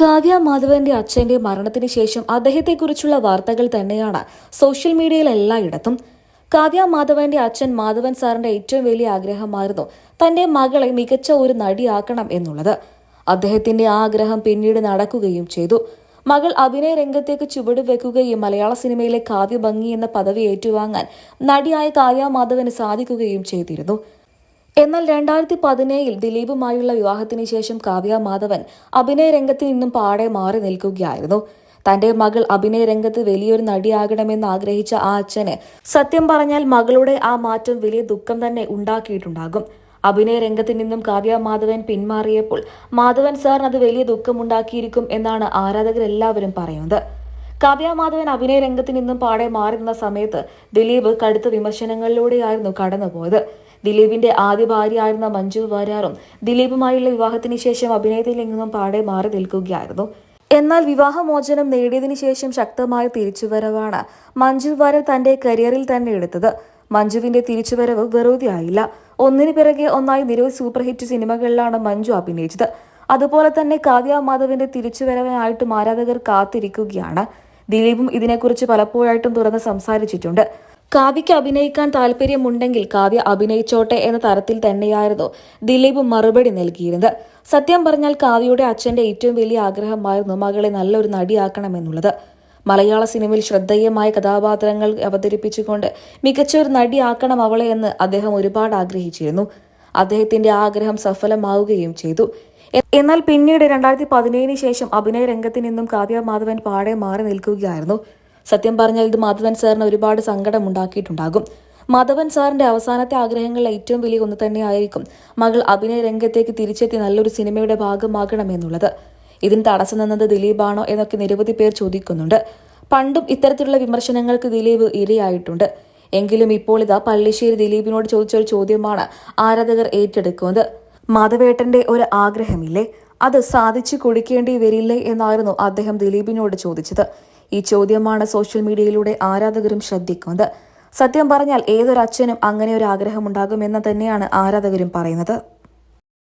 കാവ്യ മാധവന്റെ അച്ഛന്റെ മരണത്തിന് ശേഷം അദ്ദേഹത്തെക്കുറിച്ചുള്ള വാർത്തകൾ തന്നെയാണ് സോഷ്യൽ മീഡിയയിൽ എല്ലായിടത്തും. കാവ്യ മാധവന്റെ അച്ഛൻ മാധവൻ സാറിന്റെ ഏറ്റവും വലിയ ആഗ്രഹമായിരുന്നു തന്റെ മകളെ മികച്ച ഒരു നടിയാക്കണം എന്നുള്ളത്. അദ്ദേഹത്തിന്റെ ആ ആഗ്രഹം പിന്നീട് നടക്കുകയും ചെയ്തു. മകൾ അഭിനയ രംഗത്തേക്ക് ചുവട് വെക്കുകയും മലയാള സിനിമയിലെ കാവ്യ ഭംഗി എന്ന പദവി ഏറ്റുവാങ്ങാൻ നടിയായ കാവ്യ മാധവന് സാധിക്കുകയും ചെയ്തിരുന്നു. എന്നാൽ രണ്ടായിരത്തി പതിനേഴിൽ ദിലീപുമായുള്ള വിവാഹത്തിന് ശേഷം കാവ്യ മാധവൻ അഭിനയ രംഗത്ത് നിന്നും പാടെ മാറി നിൽക്കുകയായിരുന്നു. തന്റെ മകൾ അഭിനയ രംഗത്ത് വലിയൊരു നടിയാകണമെന്ന് ആഗ്രഹിച്ച ആ അച്ഛന് സത്യം പറഞ്ഞാൽ മകളുടെ ആ മാറ്റം വലിയ ദുഃഖം തന്നെ ഉണ്ടാക്കിയിട്ടുണ്ടാകും. അഭിനയ രംഗത്ത് നിന്നും കാവ്യ മാധവൻ പിന്മാറിയപ്പോൾ മാധവൻ സാറിന് അത് വലിയ ദുഃഖമുണ്ടാക്കിയിരിക്കും എന്നാണ് ആരാധകരെല്ലാവരും പറയുന്നത്. കാവ്യ മാധവൻ അഭിനയ രംഗത്ത് നിന്നും പാടെ മാറുന്ന സമയത്ത് ദിലീപ് കടുത്ത വിമർശനങ്ങളിലൂടെയായിരുന്നു കടന്നുപോയത്. ദിലീപിന്റെ ആദ്യ ഭാര്യയായിരുന്ന മഞ്ജു വാര്യാറും ദിലീപുമായുള്ള വിവാഹത്തിന് ശേഷം അഭിനയത്തിൽ നിന്നും പാടെ മാറി നിൽക്കുകയായിരുന്നു. എന്നാൽ വിവാഹമോചനം നേടിയതിനു ശേഷം ശക്തമായ തിരിച്ചുവരവാണ് മഞ്ജു വാര്യർ തന്റെ കരിയറിൽ തന്നെ എടുത്തത്. മഞ്ജുവിന്റെ തിരിച്ചുവരവ് വെറുതെയായില്ല. ഒന്നിനു പിറകെ ഒന്നായി നിരവധി സൂപ്പർ ഹിറ്റ് സിനിമകളിലാണ് മഞ്ജു അഭിനയിച്ചത്. അതുപോലെ തന്നെ കാവ്യ മാധവന്റെ തിരിച്ചുവരവിനായിട്ടും ആരാധകർ കാത്തിരിക്കുകയാണ്. ദിലീപും ഇതിനെക്കുറിച്ച് പലപ്പോഴായിട്ടും തുറന്ന് സംസാരിച്ചിട്ടുണ്ട്. കാവ്യയ്ക്ക് അഭിനയിക്കാൻ താല്പര്യമുണ്ടെങ്കിൽ കാവ്യ അഭിനയിച്ചോട്ടെ എന്ന തരത്തിൽ തന്നെയായിരുന്നു ദിലീപ് മറുപടി നൽകിയിരുന്നത്. സത്യം പറഞ്ഞാൽ കാവ്യയുടെ അച്ഛന്റെ ഏറ്റവും വലിയ ആഗ്രഹമായിരുന്നു മകളെ നല്ലൊരു നടിയാക്കണമെന്നുള്ളത്. മലയാള സിനിമയിൽ ശ്രദ്ധേയമായ കഥാപാത്രങ്ങൾ അവതരിപ്പിച്ചുകൊണ്ട് മികച്ച ഒരു നടിയാക്കണം അവളെ എന്ന് അദ്ദേഹം ഒരുപാട് ആഗ്രഹിച്ചിരുന്നു. അദ്ദേഹത്തിന്റെ ആഗ്രഹം സഫലമാവുകയും ചെയ്തു. എന്നാൽ പിന്നീട് രണ്ടായിരത്തി പതിനേഴിന് ശേഷം അഭിനയ രംഗത്ത് നിന്നും കാവ്യ മാധവൻ പാടെ മാറി നിൽക്കുകയായിരുന്നു. സത്യം പറഞ്ഞാൽ ഇത് മാധവൻ സാറിന് ഒരുപാട് സങ്കടം ഉണ്ടാക്കിയിട്ടുണ്ടാകും. മാധവൻ സാറിന്റെ അവസാനത്തെ ആഗ്രഹങ്ങളിൽ ഏറ്റവും വലിയ ഒന്ന് തന്നെയായിരിക്കും മകൾ അഭിനയ രംഗത്തേക്ക് തിരിച്ചെത്തി നല്ലൊരു സിനിമയുടെ ഭാഗമാകണമെന്നുള്ളത്. ഇതിന് തടസ്സം നിന്നത് ദിലീപാണോ എന്നൊക്കെ നിരവധി പേർ ചോദിക്കുന്നുണ്ട്. പണ്ടും ഇത്തരത്തിലുള്ള വിമർശനങ്ങൾക്ക് ദിലീപ് ഇരയായിട്ടുണ്ട്. എങ്കിലും ഇപ്പോൾ ഇതാ പള്ളിശ്ശേരി ദിലീപിനോട് ചോദിച്ച ഒരു ചോദ്യമാണ് ആരാധകർ ഏറ്റെടുക്കുന്നത്? മാധവേട്ടന്റെ ഒരു ആഗ്രഹമില്ലേ? അത് സാധിച്ചു കൊടുക്കേണ്ടി വരില്ലേ എന്നായിരുന്നു അദ്ദേഹം ദിലീപിനോട് ചോദിച്ചത്. ഈ ചോദ്യമാണ് സോഷ്യൽ മീഡിയയിലൂടെ ആരാധകരും ശ്രദ്ധിക്കുന്നത്. സത്യം പറഞ്ഞാൽ ഏതൊരു അച്ഛനും അങ്ങനെ ഒരു ആഗ്രഹമുണ്ടാകുമെന്ന് തന്നെയാണ് ആരാധകരും പറയുന്നത്.